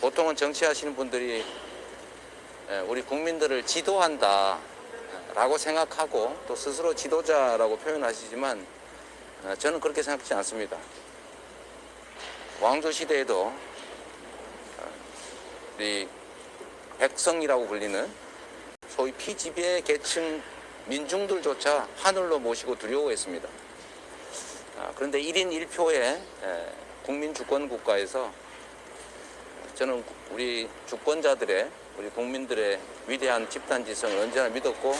보통은 정치하시는 분들이 예, 우리 국민들을 지도한다 라고 생각하고 또 스스로 지도자라고 표현하시지만 어, 저는 그렇게 생각하지 않습니다. 왕조 시대에도 어, 우리 백성이라고 불리는 소위 피지배 계층 민중들조차 하늘로 모시고 두려워했습니다. 아, 그런데 1인 1표의 국민 주권 국가에서 저는 우리 주권자들의 우리 국민들의 위대한 집단 지성을 언제나 믿었고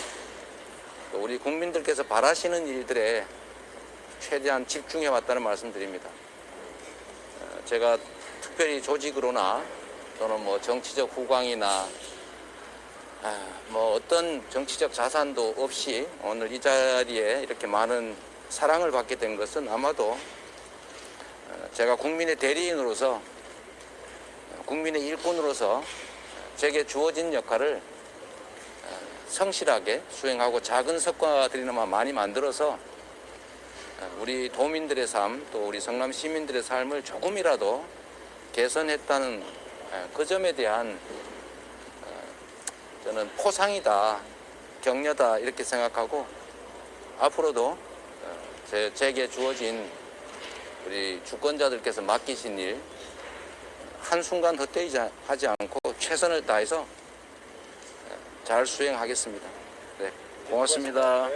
또 우리 국민들께서 바라시는 일들에 최대한 집중해 왔다는 말씀드립니다. 어, 제가 특별히 조직으로나 또는 뭐 정치적 후광이나 아, 뭐 어떤 정치적 자산도 없이 오늘 이 자리에 이렇게 많은 사랑을 받게 된 것은 아마도 어, 제가 국민의 대리인으로서 어, 국민의 일꾼으로서 제게 주어진 역할을 어, 성실하게 수행하고 작은 성과들이나마 많이 만들어서 어, 우리 도민들의 삶, 또 우리 성남 시민들의 삶을 조금이라도 개선했다는 어, 그 점에 대한 어, 저는 포상이다, 격려다 이렇게 생각하고 앞으로도 제게 주어진 우리 주권자들께서 맡기신 일 한순간 헛되이 자- 하지 않고 최선을 다해서 어, 잘 수행하겠습니다. 네, 고맙습니다.